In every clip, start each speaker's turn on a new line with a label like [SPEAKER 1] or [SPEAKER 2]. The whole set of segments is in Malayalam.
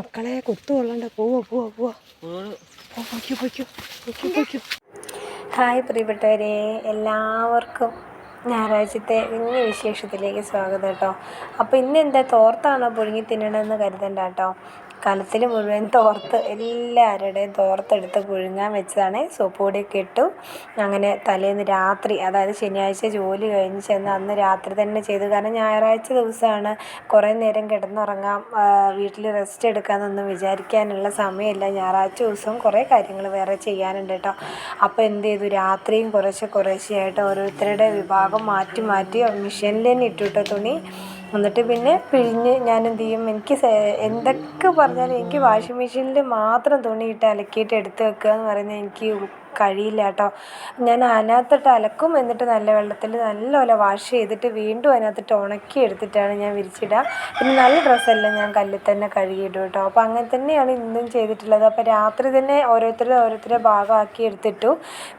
[SPEAKER 1] മക്കളെ കൊത്തു കൊള്ളണ്ട. പോവോ പോവോ പോവോ പൊയ്ക്കോ പൊയ്ക്കോ പൊയ്ക്കോ പൊയ്ക്കോ. ഹായ് പ്രിയപ്പെട്ടവരെ എല്ലാവർക്കും ഞായറാഴ്ചത്തെ ഇന്ന വിശേഷത്തിലേക്ക് സ്വാഗതം കേട്ടോ. അപ്പോൾ ഇന്ന് എന്താ തോർത്താണോ പുഴുങ്ങി തിന്നണമെന്ന് കരുതണ്ട കേട്ടോ. കലത്തിൽ മുഴുവൻ തോർത്ത് എല്ലാവരുടെയും തോർത്തെടുത്ത് പുഴുങ്ങാൻ വെച്ചതാണ്. സോപ്പ് പൊടിയൊക്കെ ഇട്ടു. അങ്ങനെ തലേന്ന് രാത്രി അതായത് ശനിയാഴ്ച ജോലി കഴിഞ്ഞ് ചെന്ന് അന്ന് രാത്രി തന്നെ ചെയ്തു. കാരണം ഞായറാഴ്ച ദിവസമാണ് കുറേ നേരം കിടന്നുറങ്ങാം വീട്ടിൽ റെസ്റ്റ് എടുക്കാമെന്നൊന്നും വിചാരിക്കാനുള്ള സമയമില്ല. ഞായറാഴ്ച ദിവസവും കുറേ കാര്യങ്ങൾ വേറെ ചെയ്യാനുണ്ട് കേട്ടോ. അപ്പോൾ എന്ത് ചെയ്തു? രാത്രിയും കുറേശ്ശെ കുറേശ്ശെയായിട്ട് ഓരോരുത്തരുടെ വിഭാഗം മാറ്റി മാറ്റി മെഷീനിൽ തന്നെ ഇട്ടു തുണി എന്നിട്ട് പിന്നെ പിഴിഞ്ഞ് ഞാൻ എന്ത് ചെയ്യും എനിക്ക് എന്തൊക്കെ പറഞ്ഞാലും എനിക്ക് വാഷിംഗ് മെഷീനിൽ മാത്രം തുണിയിട്ട് അലക്കിയിട്ട് എടുത്ത് വെക്കുക എന്ന് പറയുന്നത് എനിക്ക് കഴിയില്ല കേട്ടോ. ഞാൻ അതിനകത്തിട്ട് അലക്കും എന്നിട്ട് നല്ല വെള്ളത്തിൽ നല്ലപോലെ വാഷ് ചെയ്തിട്ട് വീണ്ടും അതിനകത്തിട്ട് ഉണക്കി എടുത്തിട്ടാണ് ഞാൻ വിരിച്ചിടുക. പിന്നെ നല്ല ഡ്രസ്സെല്ലാം ഞാൻ കല്ലിൽ തന്നെ കഴുകിയിടും കേട്ടോ. അപ്പോൾ അങ്ങനെ തന്നെയാണ് ഇന്നും ചെയ്തിട്ടുള്ളത്. അപ്പോൾ രാത്രി തന്നെ ഓരോരുത്തരും ഓരോരുത്തരെ ഭാഗമാക്കി എടുത്തിട്ടു.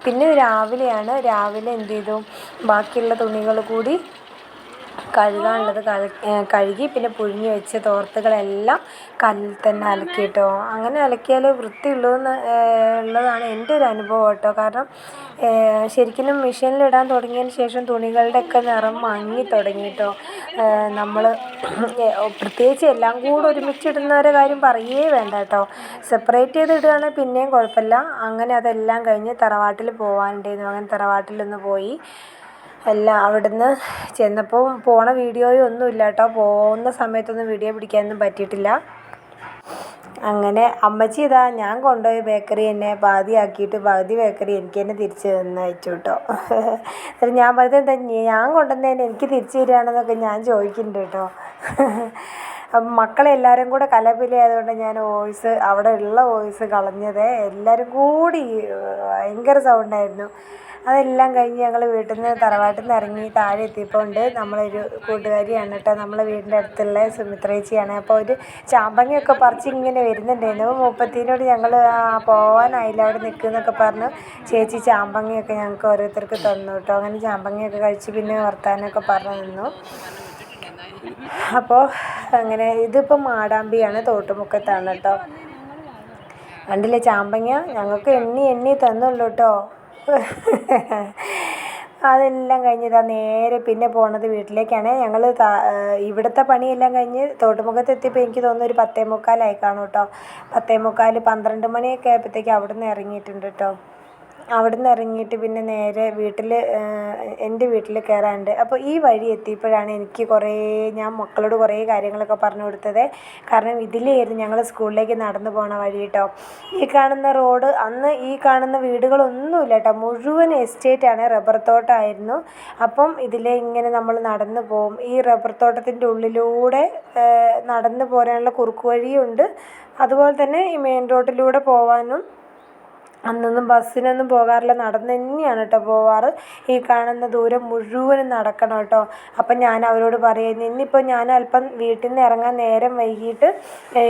[SPEAKER 1] പിന്നെ രാവിലെയാണ് രാവിലെ എന്ത് ചെയ്തു? ബാക്കിയുള്ള തുണികൾ കൂടി കഴുകാനുള്ളത് കഴുകി പിന്നെ പുഴുങ്ങി വെച്ച തോർത്തുകളെല്ലാം കല്ലിൽ തന്നെ അലക്കി കേട്ടോ അങ്ങനെ അലക്കിയാൽ വൃത്തിയുള്ളൂ എന്ന് ഉള്ളതാണ് എന്റെ ഒരു അനുഭവം കേട്ടോ. കാരണം ശരിക്കും മെഷീനിലിടാൻ തുടങ്ങിയതിന് ശേഷം തുണികളുടെയൊക്കെ നിറം മങ്ങി തുടങ്ങി കേട്ടോ നമ്മൾ പ്രത്യേകിച്ച് എല്ലാം കൂടെ ഒരുമിച്ചിടുന്നവരെ കാര്യം പറയേ വേണ്ട കേട്ടോ. സെപ്പറേറ്റ് ചെയ്ത് ഇടുകയാണെങ്കിൽ പിന്നെയും കുഴപ്പമില്ല. അങ്ങനെ അതെല്ലാം കഴിഞ്ഞ് തറവാട്ടിൽ പോകാനുണ്ടായിരുന്നു അങ്ങനെ തറവാട്ടിലൊന്ന് പോയി. എല്ലാം അവിടുന്ന് ചെന്നപ്പോൾ പോണ വീഡിയോയും ഒന്നുമില്ല കേട്ടോ. പോകുന്ന സമയത്തൊന്നും വീഡിയോ പിടിക്കാനൊന്നും പറ്റിയിട്ടില്ല. അങ്ങനെ അമ്മച്ചി ഇതാ ഞാൻ കൊണ്ടുപോയ ബേക്കറി എന്നെ പാതിയാക്കിയിട്ട് പകുതി ബേക്കറി എനിക്ക് തന്നെ തിരിച്ച് തന്ന് അയച്ചു കേട്ടോ. ഞാൻ പറഞ്ഞത് എന്താ ഞാൻ കൊണ്ടുവന്നതിന് എനിക്ക് തിരിച്ചു തരികയാണെന്നൊക്കെ ഞാൻ ചോദിക്കുന്നുണ്ട് കേട്ടോ. മക്കളെല്ലാവരും കൂടെ കലപിലയായതുകൊണ്ട് ഞാൻ വോയിസ് അവിടെ ഉള്ള വോയിസ് കളഞ്ഞത് എല്ലാവരും കൂടി ഭയങ്കര സൗണ്ടായിരുന്നു അതെല്ലാം കഴിഞ്ഞ് ഞങ്ങൾ വീട്ടിൽ നിന്ന് തറവാട്ടിൽ നിന്ന് ഇറങ്ങി താഴെ എത്തിയപ്പോൾ ഉണ്ട് നമ്മളൊരു കൂട്ടുകാരിയാണ് കേട്ടോ നമ്മളെ വീടിന്റെ അടുത്തുള്ള സുമിത്രേച്ചിയാണ്. അപ്പോൾ ഒരു ചാമ്പങ്ങയൊക്കെ പറിച്ച് ഇങ്ങനെ വരുന്നുണ്ടായിരുന്നു. മുപ്പത്തിനോട് ഞങ്ങൾ പോകാനായില്ല അവിടെ നിൽക്കുന്നൊക്കെ പറഞ്ഞു. ചേച്ചി ചാമ്പങ്ങയൊക്കെ ഞങ്ങൾക്ക് ഓരോരുത്തർക്ക് തന്നു കേട്ടോ അങ്ങനെ ചാമ്പങ്ങയൊക്കെ കഴിച്ച് പിന്നെ വർത്താനമൊക്കെ പറഞ്ഞു നിന്നു അപ്പോൾ അങ്ങനെ ഇതിപ്പോൾ മാടാമ്പിയാണ് തോട്ടുമുക്കത്താണ് കേട്ടോ കണ്ടില്ലേ ചാമ്പങ്ങ? ഞങ്ങൾക്ക് എണ്ണി എണ്ണി തന്നുള്ളൂ കേട്ടോ അതെല്ലാം കഴിഞ്ഞ് ഇതാ നേരെ പിന്നെ പോണത് വീട്ടിലേക്കാണ്. ഞങ്ങൾ ഇവിടുത്തെ പണിയെല്ലാം കഴിഞ്ഞ് തോട്ടുമുഖത്ത് എത്തിയപ്പോൾ എനിക്ക് തോന്നുന്നു ഒരു പത്തേ മുക്കാലായി കാണും കേട്ടോ പത്തേ മുക്കാൽ പന്ത്രണ്ട് മണിയൊക്കെ ആയപ്പോഴത്തേക്ക് അവിടെ നിന്ന് ഇറങ്ങിയിട്ടുണ്ട് കേട്ടോ അവിടെ നിന്ന് ഇറങ്ങിയിട്ട് പിന്നെ നേരെ വീട്ടിൽ എന്റെ വീട്ടിൽ കയറാനുണ്ട് അപ്പോൾ ഈ വഴി എത്തിയപ്പോഴാണ് എനിക്ക് കുറേ ഞാൻ മക്കളോട് കുറേ കാര്യങ്ങളൊക്കെ പറഞ്ഞു കൊടുത്തത്. കാരണം ഇതിലായിരുന്നു ഞങ്ങൾ സ്കൂളിലേക്ക് നടന്നു പോണ വഴി കേട്ടോ. ഈ കാണുന്ന റോഡ് അന്ന് ഈ കാണുന്ന വീടുകളൊന്നുമില്ല കേട്ടോ. മുഴുവൻ എസ്റ്റേറ്റാണ് റബ്ബർ തോട്ടമായിരുന്നു അപ്പം ഇതിലെ ഇങ്ങനെ നമ്മൾ നടന്നു പോകും ഈ റബ്ബർ തോട്ടത്തിന്റെ ഉള്ളിലൂടെ നടന്നു പോരാനുള്ള കുറുക്കുവഴിയുണ്ട് അതുപോലെ തന്നെ ഈ മെയിൻ റോഡിലൂടെ പോകാനും അന്നൊന്നും ബസ്സിനൊന്നും പോകാറില്ല. നടന്ന് തന്നെയാണ് കേട്ടോ പോവാറ്. ഈ കാണുന്ന ദൂരം മുഴുവനും നടക്കണം കേട്ടോ അപ്പം ഞാൻ അവരോട് പറയുന്നു ഇന്നിപ്പോൾ ഞാൻ അല്പം വീട്ടിൽ നിന്ന് ഇറങ്ങാൻ നേരം വൈകിട്ട്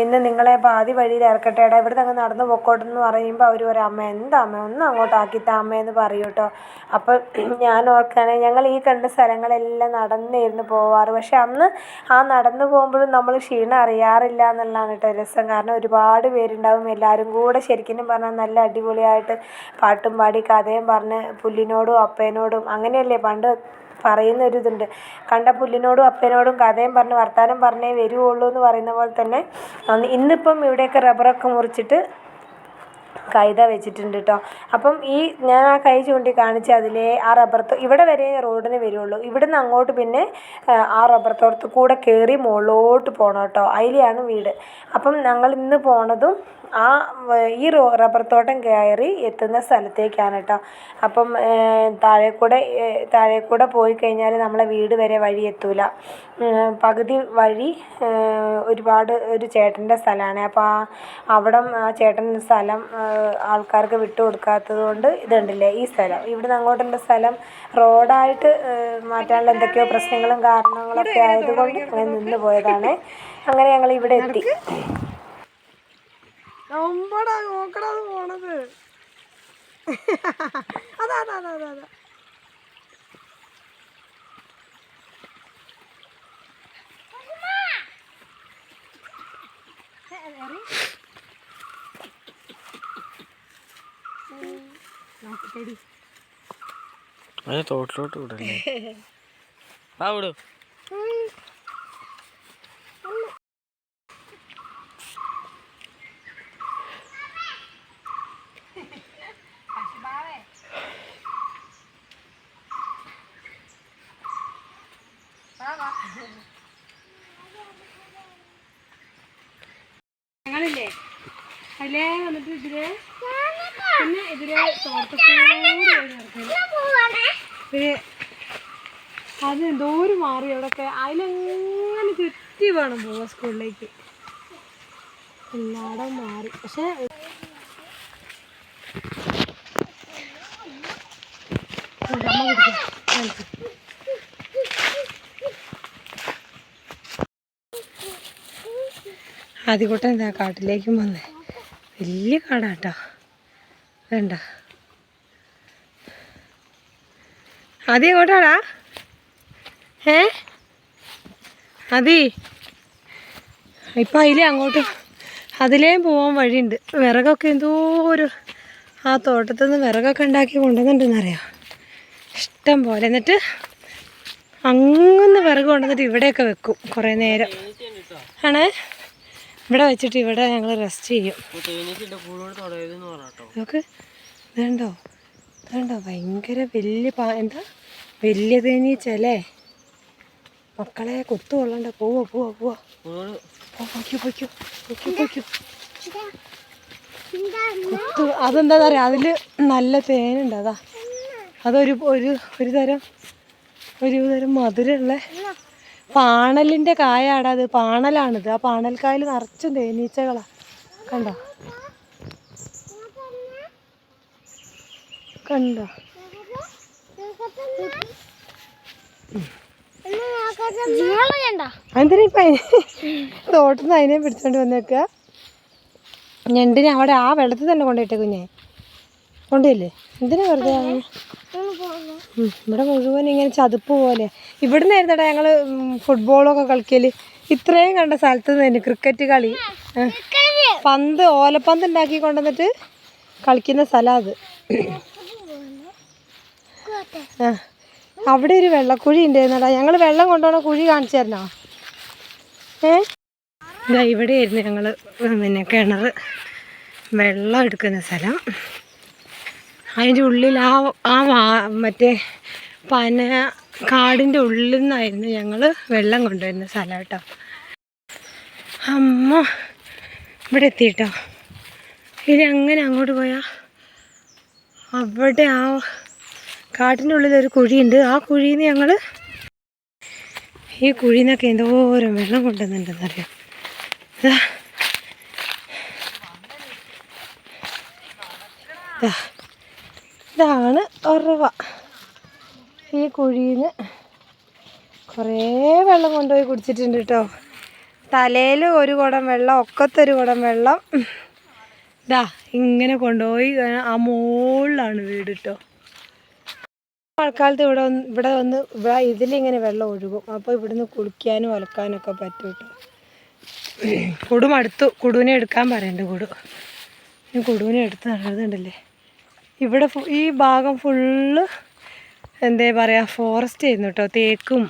[SPEAKER 1] ഇന്ന് നിങ്ങളെ പാതി വഴിയിൽ ഇറക്കട്ടെ. ഏടാ ഇവിടെ അങ്ങ് നടന്ന് പൊക്കോട്ടെ എന്ന് പറയുമ്പോൾ അവർ പറയും അമ്മ എന്താ അമ്മ? ഒന്ന് അങ്ങോട്ട് ആക്കിത്താ അമ്മയെന്ന് പറയും കേട്ടോ അപ്പം ഞാൻ ഓർക്കുകയാണെങ്കിൽ ഞങ്ങൾ ഈ കണ്ട സ്ഥലങ്ങളെല്ലാം നടന്നായിരുന്നു പോവാറ്. പക്ഷെ അന്ന് ആ നടന്നു പോകുമ്പോഴും നമ്മൾ ക്ഷീണം അറിയാറില്ല എന്നുള്ളതാണ് കേട്ടോ രസം. കാരണം ഒരുപാട് പേരുണ്ടാവും എല്ലാവരും കൂടെ ശരിക്കും പറഞ്ഞാൽ നല്ല അടിപൊളിയായിട്ട് പാട്ടും പാടി കഥയും പറഞ്ഞ് പുല്ലിനോടും അപ്പേനോടും അങ്ങനെയല്ലേ പണ്ട് പറയുന്ന ഒരു ഇതുണ്ട് കണ്ട പുല്ലിനോടും അപ്പേനോടും കഥയും പറഞ്ഞ് വർത്താനം പറഞ്ഞേ വരുവുള്ളൂ എന്ന് പറയുന്ന പോലെ തന്നെ ഇന്നിപ്പം ഇവിടെയൊക്കെ റബ്ബറൊക്കെ മുറിച്ചിട്ട് കൈത വെച്ചിട്ടുണ്ട് കേട്ടോ അപ്പം ഈ ഞാൻ ആ കൈ ചൂണ്ടി കാണിച്ച് അതിലെ ആ റബ്ബർ ഇവിടെ വരെ റോഡിന് വരുള്ളൂ. ഇവിടുന്ന് അങ്ങോട്ട് പിന്നെ ആ റബ്ബർ തോട്ടത്തിൽ കൂടെ കയറി മുകളിലോട്ട് പോകണം കേട്ടോ അതിലെയാണ് വീട്. അപ്പം ഞങ്ങൾ ഇന്ന് പോണതും ആ ഈ റോ റബ്ബർ തോട്ടം കയറി എത്തുന്ന സ്ഥലത്തേക്കാണ് കേട്ടോ അപ്പം താഴെ കൂടെ താഴെ കൂടെ പോയി കഴിഞ്ഞാൽ നമ്മളെ വീട് വരെ വഴി എത്തൂല. പകുതി വഴി ഒരുപാട് ഒരു ചേട്ടന്റെ സ്ഥലമാണ് അപ്പോൾ ആ അവിടം ആ ചേട്ടന്റെ സ്ഥലം ആൾക്കാർക്ക് വിട്ടു കൊടുക്കാത്തത് കൊണ്ട് ഇതുണ്ടല്ലേ ഈ സ്ഥലം. ഇവിടുന്ന് അങ്ങോട്ടുള്ള സ്ഥലം റോഡായിട്ട് മാറ്റാനുള്ള എന്തൊക്കെയോ പ്രശ്നങ്ങളും കാരണങ്ങളൊക്കെ ആയതുകൊണ്ട് അങ്ങനെ നിന്ന് പോയതാണ് അങ്ങനെ ഞങ്ങൾ ഇവിടെ എത്തി.
[SPEAKER 2] പോണത്. അതാ അതാ അതാ അതാ അതാ.
[SPEAKER 1] നോക്കട്ടെടി
[SPEAKER 3] അതിനെ തോട്ടിലോട്ട് വിടല്ലേ? ആ വിടും.
[SPEAKER 1] ഞങ്ങളില്ലേ? അതിലേ വന്നിട്ട് ഇതിലെ? പിന്നെ പിന്നെ അത് എന്തോരം മാറി അവിടെയൊക്കെ അതിലെങ്ങനെ ചുറ്റി വേണം പോവാ സ്കൂളിലേക്ക്. എല്ലായിടം മാറി. പക്ഷെ ആദ്യ കൂട്ടം. ആദ്യകൂട്ടം എന്താ കാട്ടിലേക്കും വന്നേ. വലിയ കാടാട്ടോ. വേണ്ട. അതി എങ്ങോട്ടാടാ? ഏ? അതി ഇപ്പം അതിലേ അങ്ങോട്ട് അതിലേയും പോകാൻ വഴിയുണ്ട്. വിറകൊക്കെ എന്തോ ഒരു ആ തോട്ടത്തിൽ നിന്ന് വിറകൊക്കെ ഉണ്ടാക്കി കൊണ്ടുവന്നിട്ടുണ്ടെന്നറിയാം? ഇഷ്ടം പോലെ. എന്നിട്ട് അങ്ങനെ വിറക് കൊണ്ടുവന്നിട്ട് ഇവിടെയൊക്കെ വെക്കും കുറേ നേരം. ആണേ? ഇവിടെ വെച്ചിട്ട് ഇവിടെ ഞങ്ങൾ റെസ്റ്റ് ചെയ്യും.
[SPEAKER 3] തേനീച്ചിന്റെ വേണ്ടോ
[SPEAKER 1] നോക്ക് ഇതുണ്ടോ? ഇതുണ്ടോ? ഭയങ്കര വലിയ പാ എന്താ? വലിയ തേനീച്ചല്ലേ മക്കളെ കൊത്തു കൊള്ളണ്ട. പോവോ പോവോ പോവോ. പൊയ്ക്കോ പൊയ്ക്കോ പൊയ്ക്കോ കൊത്തു അതെന്താ പറയാ അതിൽ നല്ല തേനുണ്ട് അതാ. അതൊരു ഒരു ഒരു തരം ഒരു തരം മധുരമുള്ള പാണലിന്റെ കായാടാ അത്. പാണലാണിത്. ആ പാണൽക്കായൽ നിറച്ചും തേനീച്ചകളാ കണ്ടോ? കണ്ടോ? എന്തിനാ ഇപ്പൊ അതിനെ പിടിച്ചോണ്ട് വന്നേക്കുക ഞണ്ടിനെ അവിടെ ആ വെള്ളത്തിൽ തന്നെ കൊണ്ടുപോയിട്ടേ കുഞ്ഞെ. കൊണ്ടുപോയില്ലേ എന്തിനാ വെറുതെ ഇവിടെ മുഴുവൻ ഇങ്ങനെ ചതുപ്പ് പോലെ. ഇവിടെ നിന്നായിരുന്നടാ ഞങ്ങൾ ഫുട്ബോളൊക്കെ കളിക്കൽ. ഇത്രയും കണ്ട സ്ഥലത്ത് നിന്ന് ക്രിക്കറ്റ് കളി. പന്ത് ഓലപ്പന്ത് ഉണ്ടാക്കി കൊണ്ടുവന്നിട്ട് കളിക്കുന്ന സ്ഥലം അത്. അവിടെ ഒരു വെള്ളക്കുഴി ഉണ്ടായിരുന്നടാ. ഞങ്ങൾ വെള്ളം കൊണ്ടുപോണ കുഴി കാണിച്ചു തരണോ ഏ? ഇതാ ഇവിടെയായിരുന്നു ഞങ്ങൾ പിന്നെ കിണർ വെള്ളം എടുക്കുന്ന സ്ഥലം. അതിന്റെ ഉള്ളിൽ ആ ആ വാ മറ്റേ പന കാടിന്റെ ഉള്ളിൽ നിന്നായിരുന്നു ഞങ്ങൾ വെള്ളം കൊണ്ടുവരുന്ന സ്ഥലം കേട്ടോ. അമ്മ ഇവിടെ എത്തിയിട്ടോ? ഇനി അങ്ങനെ അങ്ങോട്ട് പോയാൽ അവിടെ ആ കാട്ടിന്റെ ഉള്ളിൽ ഒരു കുഴിയുണ്ട്. ആ കുഴിയിൽ നിന്ന് ഞങ്ങൾ ഈ കുഴിയിൽ നിന്നൊക്കെ എന്തോരം വെള്ളം കൊണ്ടുവന്നിട്ടുണ്ടെന്നറിയാം? ഇതാ. ഇതാണ് ഉറവ. ഈ കുഴിയിൽ കുറേ വെള്ളം കൊണ്ടുപോയി കുടിച്ചിട്ടുണ്ട് കേട്ടോ. തലയിൽ ഒരു കുടം വെള്ളം ഒക്കത്തൊരു കുടം വെള്ളം. ഇതാ ഇങ്ങനെ കൊണ്ടുപോയി ആ മുകളിലാണ് വീട് കേട്ടോ. മഴക്കാലത്ത് ഇവിടെ ഇവിടെ വന്ന് ഇവിടെ ഇതിലിങ്ങനെ വെള്ളം ഒഴുകും. അപ്പോൾ ഇവിടുന്ന് കുളിക്കാനും അലക്കാനും ഒക്കെ പറ്റും കേട്ടോ. കുടും അടുത്തു കുടുവിനെ എടുക്കാൻ പറയണ്ട കുടു. കുടുവിനെ എടുത്ത് നടന്നതുണ്ടല്ലേ ഇവിടെ ഈ ഭാഗം ഫുള്ള് എന്താ പറയുക ഫോറസ്റ്റ് ആയിരുന്നു കേട്ടോ തേക്കും.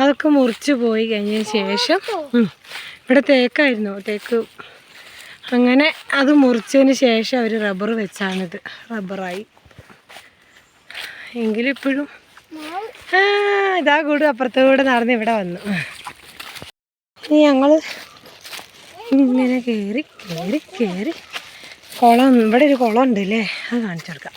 [SPEAKER 1] അതൊക്കെ മുറിച്ച് പോയി കഴിഞ്ഞതിന് ശേഷം ഇവിടെ തേക്കായിരുന്നു തേക്ക്. അങ്ങനെ അത് മുറിച്ചതിന് ശേഷം അവർ റബ്ബർ വെച്ചാണിത് റബ്ബറായി എങ്കിലും ഇപ്പോഴും ആ ഇതാ കൂടും അപ്പുറത്തെ കൂടെ നടന്ന് ഇവിടെ വന്നു. ഞങ്ങൾ ഇങ്ങനെ കയറി കയറി കയറി കുളം ഇവിടെ ഒരു കുളം ഉണ്ട് അല്ലേ അത് കാണിച്ചു കൊടുക്കാം.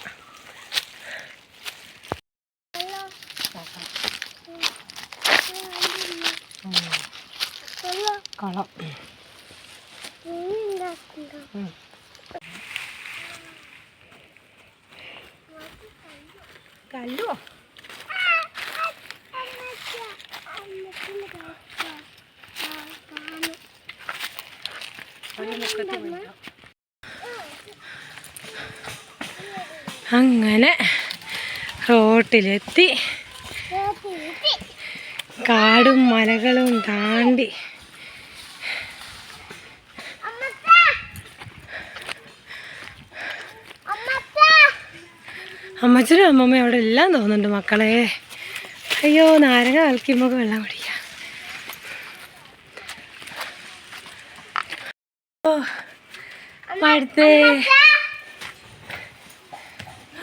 [SPEAKER 1] കുളം. ഉം. കല്ലുവോ അങ്ങനെ റോട്ടിലെത്തി. കാടും മലകളും താണ്ടി. അമ്മച്ചനും അമ്മമ്മ അവിടെ എല്ലാം തോന്നുന്നുണ്ട് മക്കളെ. അയ്യോ നാരങ്ങ കളിക്കുമ്പോൾ വെള്ളം കുടിക്കാം. ഓ മടുത്തേ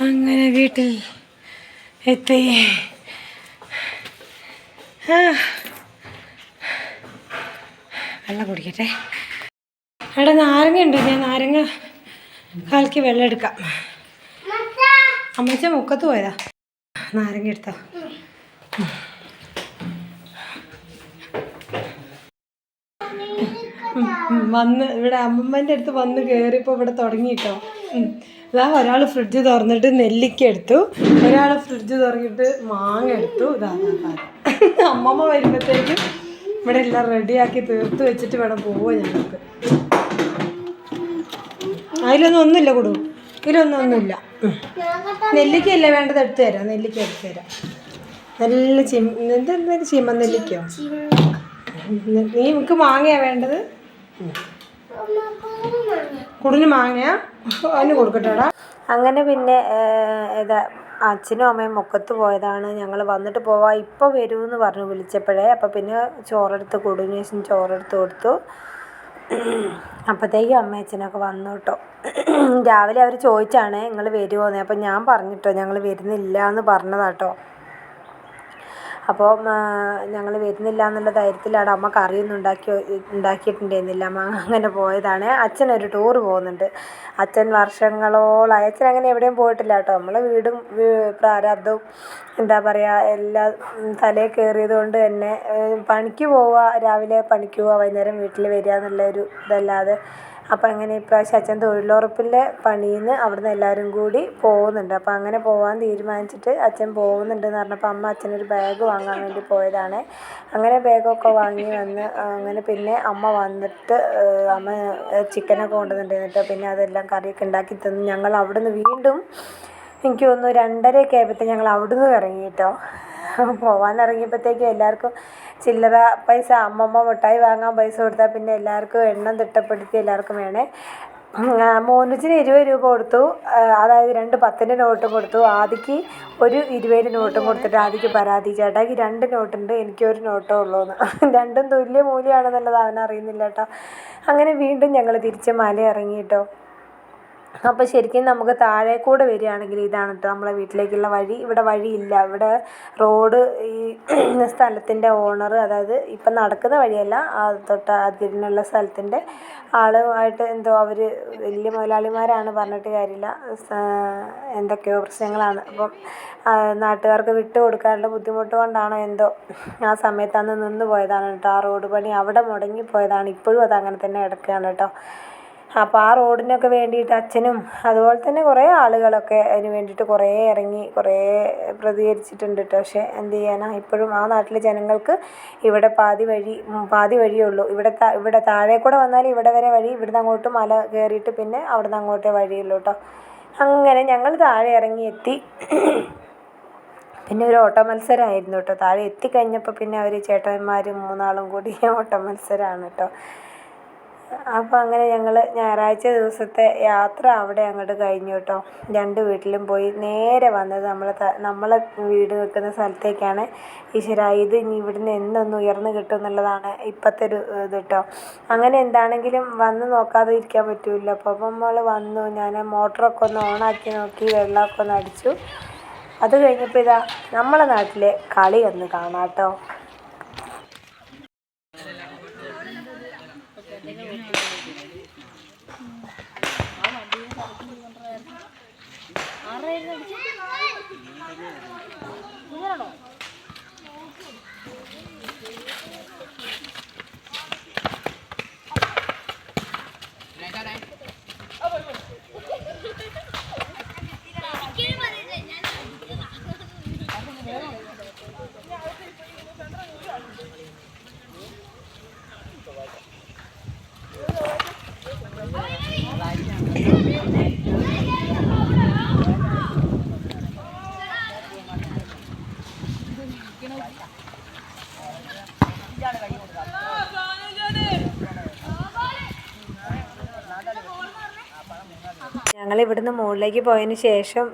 [SPEAKER 1] അങ്ങനെ വീട്ടിൽ എത്തി. വെള്ളം കുടിക്കട്ടെ. അവിടെ നാരങ്ങ ഉണ്ട്. ഞാൻ നാരങ്ങ കാൽക്കി വെള്ളം എടുക്കാം. അമ്മച്ച മുക്കത്ത് പോയതാ. നാരങ്ങ എടുത്തോ. വന്ന് ഇവിടെ അമ്മമ്മന്റെ അടുത്ത് വന്ന് കയറിയപ്പോൾ ഇവിടെ തുടങ്ങിട്ടോ ഇതാ ഒരാൾ ഫ്രിഡ്ജ് തുറന്നിട്ട് നെല്ലിക്ക എടുത്തു. ഒരാൾ ഫ്രിഡ്ജ് തുറന്നിട്ട് മാങ്ങ എടുത്തു. ഇതാ. അമ്മമ്മ വരുമ്പോഴത്തേക്കും ഇവിടെ എല്ലാം റെഡിയാക്കി തീർത്ത് വെച്ചിട്ട് വേണം പോവുക ഞങ്ങൾക്ക്. അതിലൊന്നും ഒന്നുമില്ല കൊടു. ഇതിലൊന്നും ഒന്നുമില്ല. നെല്ലിക്ക അല്ല വേണ്ടത്? എടുത്തു തരാം. നെല്ലിക്ക എടുത്തു തരാം. നല്ല ചിം എന്തെന്തായാലും ചീമ നെല്ലിക്കയോ? നീ നമുക്ക് മാങ്ങയാ വേണ്ടത്? കുടിന് മാങ്ങയാ. അതിന് കൊടുക്കട്ടെടാ. അങ്ങനെ പിന്നെ ഇതാ അച്ഛനും അമ്മയും മുക്കത്ത് പോയതാണ്. ഞങ്ങൾ വന്നിട്ട് പോവാം ഇപ്പോൾ വരുമെന്ന് പറഞ്ഞു വിളിച്ചപ്പോഴേ. അപ്പോൾ പിന്നെ ചോറെടുത്ത് കൊടുങ്ങിയ ശേഷം ചോറെടുത്ത് കൊടുത്തു. അപ്പോഴത്തേക്കും അമ്മ അച്ഛനൊക്കെ വന്നു കേട്ടോ രാവിലെ അവർ ചോദിച്ചാണ് നിങ്ങൾ വരുമോന്ന് അപ്പം ഞാൻ പറഞ്ഞിട്ടോ ഞങ്ങൾ വരുന്നില്ല എന്ന് പറഞ്ഞതാട്ടോ അപ്പോൾ ഞങ്ങൾ വരുന്നില്ല എന്നുള്ള ധൈര്യത്തിലാണ് അമ്മ കറിയൊന്നും ഉണ്ടാക്കി ഉണ്ടാക്കിയിട്ടുണ്ടായിരുന്നില്ല. അമ്മ അങ്ങനെ പോയതാണ്. അച്ഛൻ ഒരു ടൂർ പോകുന്നുണ്ട്. അച്ഛൻ വർഷങ്ങളോളായി. അച്ഛൻ അങ്ങനെ എവിടെയും പോയിട്ടില്ല കേട്ടോ. നമ്മൾ വീടും പ്രാരാബ്ദവും എന്താ പറയുക എല്ലാ തലയിൽ കയറിയത് കൊണ്ട് തന്നെ പണിക്ക് പോവുക രാവിലെ പണിക്ക് പോവുക വൈകുന്നേരം വീട്ടിൽ വരിക എന്നുള്ള ഒരു ഇതല്ലാതെ അപ്പോൾ അങ്ങനെ ഇപ്രാവശ്യം അച്ഛൻ തൊഴിലുറപ്പിന്റെ പണിയിൽ നിന്ന് അവിടുന്ന് എല്ലാവരും കൂടി പോകുന്നുണ്ട്. അപ്പം അങ്ങനെ പോകാൻ തീരുമാനിച്ചിട്ട് അച്ഛൻ പോകുന്നുണ്ടെന്ന് പറഞ്ഞപ്പോൾ അമ്മ അച്ഛനൊരു ബാഗ് വാങ്ങാൻ വേണ്ടി പോയതാണ്. അങ്ങനെ ബാഗൊക്കെ വാങ്ങി വന്ന് അങ്ങനെ പിന്നെ അമ്മ വന്നിട്ട് അമ്മ ചിക്കനൊക്കെ കൊണ്ടുവന്നിട്ടുണ്ട് പിന്നെ അതെല്ലാം കറിയൊക്കെ ഉണ്ടാക്കി തന്നു. ഞങ്ങൾ അവിടുന്ന് വീണ്ടും എനിക്ക് തോന്നുന്നു രണ്ടരയൊക്കെ ആയപ്പോഴത്തേക്ക് ഞങ്ങൾ അവിടുന്ന് ഇറങ്ങി കേട്ടോ. പോവാൻ ഇറങ്ങിയപ്പോഴത്തേക്കും എല്ലാവർക്കും ചില്ലറ പൈസ അമ്മമ്മ മിഠായി വാങ്ങാൻ പൈസ കൊടുത്താൽ പിന്നെ എല്ലാവർക്കും എണ്ണം തിട്ടപ്പെടുത്തി എല്ലാവർക്കും വേണേ. മോനുജിന് ഇരുപത് രൂപ കൊടുത്തു. അതായത് രണ്ട് പത്തിന്റെ നോട്ടും കൊടുത്തു. ആദിക്ക് ഒരു ഇരുപതിന്റെ നോട്ടും കൊടുത്തിട്ട് ആദിക്ക് പരാതി. ചേട്ടാക്ക് രണ്ട് നോട്ടുണ്ട് എനിക്ക് ഒരു നോട്ടേ ഉള്ളൂ എന്ന്. രണ്ടും തുല്യ മൂല്യമാണെന്നുള്ളത് അവനറിയുന്നില്ല കേട്ടോ. അങ്ങനെ വീണ്ടും ഞങ്ങൾ തിരിച്ച് മല ഇറങ്ങി കേട്ടോ. അപ്പോൾ ശരിക്കും നമുക്ക് താഴെ കൂടെ വരികയാണെങ്കിൽ ഇതാണ് കേട്ടോ നമ്മളെ വീട്ടിലേക്കുള്ള വഴി. ഇവിടെ വഴിയില്ല. ഇവിടെ റോഡ് ഈ സ്ഥലത്തിന്റെ ഓണർ അതായത് ഇപ്പം നടക്കുന്ന വഴിയല്ല ആ തൊട്ട് അതിരിനുള്ള സ്ഥലത്തിന്റെ ആളുമായിട്ട് എന്തോ അവർ വലിയ മുതലാളിമാരാണ് പറഞ്ഞിട്ട് കാര്യമില്ല. എന്തൊക്കെയോ പ്രശ്നങ്ങളാണ്. അപ്പം നാട്ടുകാർക്ക് വിട്ടു കൊടുക്കാനുള്ള ബുദ്ധിമുട്ട് കൊണ്ടാണോ എന്തോ ആ സമയത്ത് അന്ന് നിന്ന് പോയതാണ് കേട്ടോ ആ റോഡ് പണി അവിടെ മുടങ്ങി പോയതാണ്. ഇപ്പോഴും അത് അങ്ങനെ തന്നെ കിടക്കുകയാണ് കേട്ടോ അപ്പോൾ ആ റോഡിനൊക്കെ വേണ്ടിയിട്ട് അച്ഛനും അതുപോലെ തന്നെ കുറേ ആളുകളൊക്കെ അതിന് വേണ്ടിയിട്ട് കുറേ ഇറങ്ങി കുറേ പ്രതികരിച്ചിട്ടുണ്ട് കേട്ടോ പക്ഷേ എന്ത് ചെയ്യാനാ? ഇപ്പോഴും ആ നാട്ടിലെ ജനങ്ങൾക്ക് ഇവിടെ പാതി വഴി പാതി വഴിയേ ഉള്ളൂ. ഇവിടെ ഇവിടെ താഴെ കൂടെ വന്നാൽ ഇവിടെ വരെ വഴി ഇവിടുന്ന് അങ്ങോട്ട് മല കയറിയിട്ട് പിന്നെ അവിടുന്ന് അങ്ങോട്ടേ വഴിയുള്ളൂ കേട്ടോ അങ്ങനെ ഞങ്ങൾ താഴെ ഇറങ്ങി എത്തി. പിന്നെ ഒരു ഓട്ട മത്സരമായിരുന്നു കേട്ടോ താഴെ എത്തിക്കഴിഞ്ഞപ്പോൾ പിന്നെ അവർ ചേട്ടന്മാരും മൂന്നാളും കൂടി ഓട്ട മത്സരമാണ് കേട്ടോ അപ്പോൾ അങ്ങനെ ഞങ്ങൾ ഞായറാഴ്ച ദിവസത്തെ യാത്ര അവിടെ അങ്ങോട്ട് കഴിഞ്ഞു കേട്ടോ. രണ്ട് വീട്ടിലും പോയി നേരെ വന്നത് നമ്മളെ നമ്മളെ വീട് നിൽക്കുന്ന സ്ഥലത്തേക്കാണ്. ഈശ്വര ഇത് ഇനി ഇവിടുന്ന് എന്നൊന്ന് ഉയർന്നു കിട്ടും എന്നുള്ളതാണ് ഇപ്പോഴത്തെ ഒരു ഇത് കേട്ടോ. അങ്ങനെ എന്താണെങ്കിലും വന്ന് നോക്കാതെ ഇരിക്കാൻ പറ്റില്ല. അപ്പോൾ അപ്പം നമ്മൾ വന്നു ഞാൻ മോട്ടറൊക്കെ ഒന്ന് ഓണാക്കി നോക്കി വെള്ളമൊക്കെ ഒന്ന് അടിച്ചു. അത് കഴിഞ്ഞപ്പോൾ ഇതാ നമ്മളെ നാട്ടിലെ കളി ഒന്ന് കാണാം കേട്ടോ. ആറായിരം അടിച്ചു ഇവിടുന്ന് മുകളിലേക്ക് പോയതിന് ശേഷം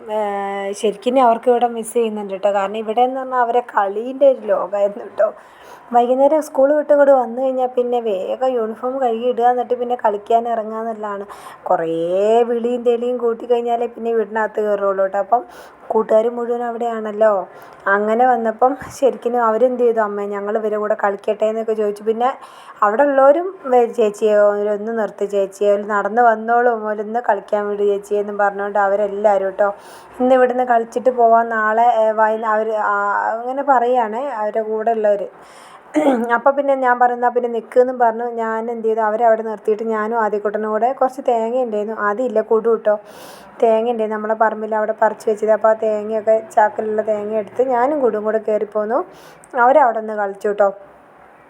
[SPEAKER 1] ശരിക്കും അവർക്ക് ഇവിടെ മിസ് ചെയ്യുന്നുണ്ട് കേട്ടോ കാരണം ഇവിടെ എന്ന് പറഞ്ഞാൽ അവരെ കളീന്റെ ഒരു ലോകമായിരുന്നു കേട്ടോ വൈകുന്നേരം സ്കൂൾ വിട്ട് ഇങ്ങോട്ട് വന്നു കഴിഞ്ഞാൽ പിന്നെ വേഗം യൂണിഫോം കഴുകി ഇടുക എന്നിട്ട് പിന്നെ കളിക്കാൻ ഇറങ്ങുക എന്നുള്ളതാണ്. കുറേ വിളിയും തെളിയും കൂട്ടി കഴിഞ്ഞാലേ പിന്നെ വീടിനകത്ത് കയറുള്ളൂ കേട്ടോ. അപ്പം കൂട്ടുകാർ മുഴുവൻ അവിടെയാണല്ലോ. അങ്ങനെ വന്നപ്പം ശരിക്കും അവരെന്ത് ചെയ്തു? അമ്മ ഞങ്ങൾ ഇവരെ കൂടെ കളിക്കട്ടെ എന്നൊക്കെ ചോദിച്ചു. പിന്നെ അവിടെ ഉള്ളവരും ചേച്ചിയോ ഒന്ന് നിർത്തി ചേച്ചിയോ ഒരു നടന്ന് വന്നോളും. ഒന്ന് കളിക്കാൻ വിട് ചേച്ചിയെ എന്നും പറഞ്ഞുകൊണ്ട് അവരെല്ലാവരും കേട്ടോ. ഇന്ന് ഇവിടുന്ന് കളിച്ചിട്ട് പോവാൻ നാളെ അവർ അങ്ങനെ പറയുകയാണ് അവരുടെ കൂടെ ഉള്ളവർ അപ്പോൾ പിന്നെ ഞാൻ പറയുന്നത് പിന്നെ നിൽക്കുമെന്നും പറഞ്ഞു. ഞാൻ എന്ത് ചെയ്തു? അവരെ അവിടെ നിർത്തിയിട്ട് ഞാനും ആദ്യക്കുട്ടനും കൂടെ കുറച്ച് തേങ്ങ ഉണ്ടായിരുന്നു. അതില്ല കുടു കേട്ടോ. തേങ്ങ ഉണ്ടായിരുന്നു. നമ്മളെ പറമ്പിൽ അവിടെ പറിച്ച് വെച്ചത്. അപ്പോൾ ആ തേങ്ങയൊക്കെ ചാക്കിലുള്ള തേങ്ങ എടുത്ത് ഞാനും കുടും കൂടെ കയറിപ്പോന്നു അവരവിടെ നിന്ന് കളിച്ചു കേട്ടോ.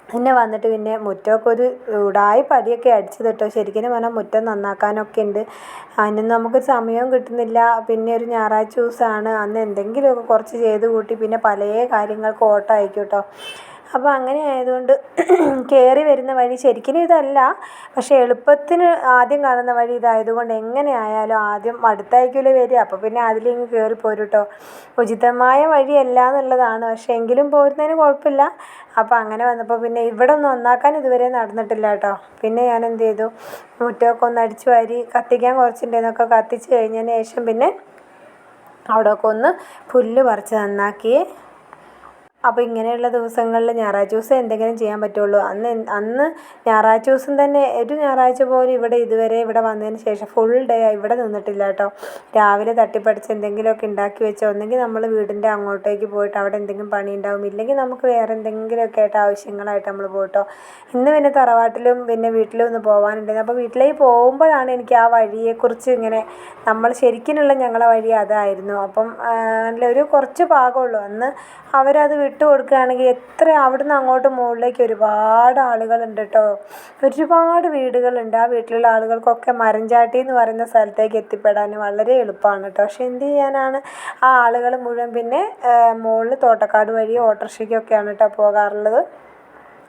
[SPEAKER 1] പിന്നെ വന്നിട്ട് പിന്നെ മുറ്റമൊക്കെ ഒരു ഉടായി പടിയൊക്കെ അടിച്ചത് കേട്ടോ. ശരിക്കും പറഞ്ഞാൽ മുറ്റം നന്നാക്കാനൊക്കെ ഉണ്ട്. അതിനൊന്നും നമുക്ക് സമയവും കിട്ടുന്നില്ല. പിന്നെ ഒരു ഞായറാഴ്ച ദിവസമാണ്. അന്ന് എന്തെങ്കിലുമൊക്കെ കുറച്ച് ചെയ്ത് കൂട്ടി പിന്നെ പല കാര്യങ്ങൾക്ക് ഓട്ടമായിരിക്കും കേട്ടോ. അപ്പോൾ അങ്ങനെ ആയതുകൊണ്ട് കയറി വരുന്ന വഴി ശരിക്കും ഇതല്ല. പക്ഷേ എളുപ്പത്തിന് ആദ്യം കാണുന്ന വഴി ഇതായതുകൊണ്ട് എങ്ങനെ ആയാലും ആദ്യം അടുത്തായിരിക്കുമല്ലോ വരിക. അപ്പോൾ പിന്നെ അതിലിങ്ങ് കയറി പോരും കേട്ടോ ഉചിതമായ വഴിയല്ല എന്നുള്ളതാണ്. പക്ഷേ എങ്കിലും പോരുന്നതിന് കുഴപ്പമില്ല. അപ്പോൾ അങ്ങനെ വന്നപ്പോൾ പിന്നെ ഇവിടെ ഒന്ന് ഒന്നാക്കാൻ ഇതുവരെ നടന്നിട്ടില്ല കേട്ടോ പിന്നെ ഞാൻ എന്ത് ചെയ്തു? മുറ്റമൊക്കെ ഒന്ന് അടിച്ചു വാരി കത്തിക്കാൻ കുറച്ചുണ്ടായിരുന്നൊക്കെ കത്തിച്ച് കഴിഞ്ഞതിന് ശേഷം പിന്നെ അവിടെയൊക്കെ ഒന്ന് പുല്ല് പറിച്ച് നന്നാക്കി അപ്പോൾ ഇങ്ങനെയുള്ള ദിവസങ്ങളിൽ ഞായറാഴ്ച ദിവസം എന്തെങ്കിലും ചെയ്യാൻ പറ്റുള്ളൂ. അന്ന് അന്ന് ഞായറാഴ്ച ദിവസം തന്നെ ഒരു ഞായറാഴ്ച പോലും ഇവിടെ ഇതുവരെ ഇവിടെ വന്നതിന് ശേഷം ഫുൾ ഡേ ഇവിടെ നിന്നിട്ടില്ല കേട്ടോ. രാവിലെ തട്ടിപ്പടിച്ച് എന്തെങ്കിലുമൊക്കെ ഉണ്ടാക്കി വെച്ചോ ഒന്നെങ്കിൽ നമ്മൾ വീടിന്റെ അങ്ങോട്ടേക്ക് പോയിട്ട് അവിടെ എന്തെങ്കിലും പണി ഉണ്ടാവും. ഇല്ലെങ്കിൽ നമുക്ക് വേറെ എന്തെങ്കിലുമൊക്കെ ആയിട്ട് ആവശ്യങ്ങളായിട്ട് നമ്മൾ പോയിട്ടോ. ഇന്ന് പിന്നെ തറവാട്ടിലും പിന്നെ വീട്ടിലും ഒന്ന് പോകാനുണ്ടായിരുന്നു അപ്പോൾ വീട്ടിലേക്ക് പോകുമ്പോഴാണ് എനിക്ക് ആ വഴിയെക്കുറിച്ച് ഇങ്ങനെ നമ്മൾ ശരിക്കിനുള്ള ഞങ്ങളെ വഴി അതായിരുന്നു. അപ്പം അതിൽ ഒരു കുറച്ച് ഭാഗമുള്ളൂ. അന്ന് അവരത് വിട്ടു കൊടുക്കുകയാണെങ്കിൽ എത്ര അവിടുന്ന് അങ്ങോട്ട് മുകളിലേക്ക് ഒരുപാട് ആളുകളുണ്ട് കേട്ടോ. ഒരുപാട് വീടുകളുണ്ട്. ആ വീട്ടിലുള്ള ആളുകൾക്കൊക്കെ മരഞ്ചാട്ടി എന്ന് പറയുന്ന സ്ഥലത്തേക്ക് എത്തിപ്പെടാൻ വളരെ എളുപ്പമാണ് കേട്ടോ. പക്ഷെ എന്ത് ചെയ്യാനാണ്? ആ ആളുകൾ മുഴുവൻ പിന്നെ മുകളിൽ തോട്ടക്കാട് വഴി ഓട്ടോറിക്ഷയ്ക്കൊക്കെയാണ് കേട്ടോ പോകാറുള്ളത്.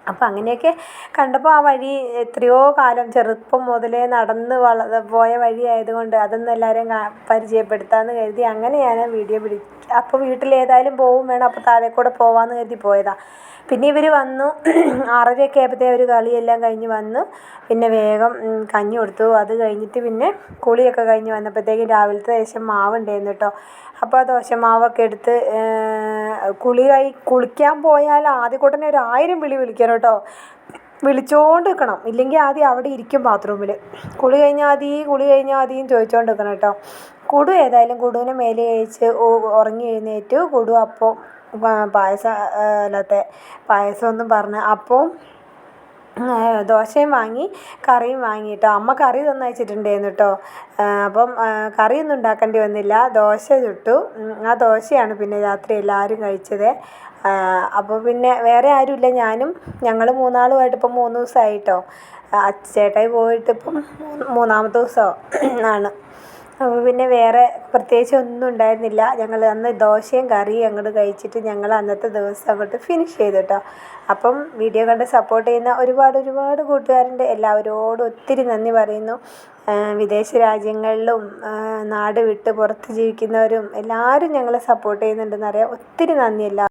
[SPEAKER 1] അപ്പോൾ അങ്ങനെയൊക്കെ കണ്ടപ്പോൾ ആ വഴി എത്രയോ കാലം ചെറുപ്പം മുതലേ നടന്ന് വള പോയ വഴി ആയതുകൊണ്ട് അതൊന്നും എല്ലാവരെയും പരിചയപ്പെടുത്താമെന്ന് കരുതി അങ്ങനെ ഞാൻ വീഡിയോ പിടി അപ്പോൾ വീട്ടിൽ ഏതായാലും പോവും വേണം. അപ്പോൾ താഴെ കൂടെ പോവാമെന്ന് കരുതി പോയതാണ് പിന്നെ ഇവർ വന്നു. ആറരയൊക്കെ ആയപ്പോഴത്തേ ഒരു കളിയെല്ലാം കഴിഞ്ഞ് വന്നു. പിന്നെ വേഗം കഞ്ഞി കൊടുത്തു. അത് കഴിഞ്ഞിട്ട് പിന്നെ കുളിയൊക്കെ കഴിഞ്ഞ് വന്നപ്പോഴത്തേക്കും രാവിലത്തെ ദേശം മാവുണ്ടായിരുന്നു കേട്ടോ. അപ്പോൾ ദോശമാവൊക്കെ എടുത്ത് കുളി കഴി കുളിക്കാൻ പോയാൽ ആദ്യക്കൂട്ടനെ ഒരു ആയിരം വിളി വിളിക്കണം കേട്ടോ. വിളിച്ചോണ്ട് നിൽക്കണം ഇല്ലെങ്കിൽ ആദ്യം അവിടെ ഇരിക്കും ബാത്റൂമിൽ കുളി കഴിഞ്ഞാൽ മതി കുളി കഴിഞ്ഞാൽ മതിയും ചോദിച്ചോണ്ട് നിൽക്കണം കേട്ടോ. കുടു ഏതായാലും കുടുവിനെ മേലെ കഴിച്ച് ഉറങ്ങി എഴുന്നേറ്റു. കുടു അപ്പോൾ പായസം അല്ലാത്ത പായസം ഒന്നും പറഞ്ഞ് അപ്പവും ആ, ദോശയും വാങ്ങി കറിയും വാങ്ങി കേട്ടോ അമ്മ കറി തന്ന് അയച്ചിട്ടുണ്ടായിരുന്നു കേട്ടോ അപ്പം കറിയൊന്നും ഉണ്ടാക്കേണ്ടി വന്നില്ല. ദോശ ചുട്ടു. ആ ദോശയാണ് പിന്നെ രാത്രി എല്ലാവരും കഴിച്ചത്. അപ്പോൾ പിന്നെ വേറെ ആരുമില്ല. ഞാനും ഞങ്ങൾ മൂന്നാളുമായിട്ട് ഇപ്പം മൂന്ന് ദിവസമായിട്ടോ. ചേട്ടായി പോയിട്ട് ഇപ്പം മൂന്നാമത്തെ ദിവസമോ ആണ്. പിന്നെ വേറെ പ്രത്യേകിച്ച് ഒന്നും ഉണ്ടായിരുന്നില്ല. ഞങ്ങൾ അന്ന് ദോശയും കറിയും അങ്ങോട്ട് കഴിച്ചിട്ട് ഞങ്ങൾ അന്നത്തെ ദിവസം അങ്ങോട്ട് ഫിനിഷ് ചെയ്തു കേട്ടോ അപ്പം വീഡിയോ കണ്ട് സപ്പോർട്ട് ചെയ്യുന്ന ഒരുപാട് ഒരുപാട് കൂട്ടുകാരുണ്ട്. എല്ലാവരോടും ഒത്തിരി നന്ദി പറയുന്നു. വിദേശ രാജ്യങ്ങളിലും നാട് വിട്ട് പുറത്ത് ജീവിക്കുന്നവരും എല്ലാവരും ഞങ്ങളെ സപ്പോർട്ട് ചെയ്യുന്നുണ്ടെന്ന് ചെയ്യുന്നുണ്ടെന്നറിയാം ഒത്തിരി നന്ദി എല്ലാ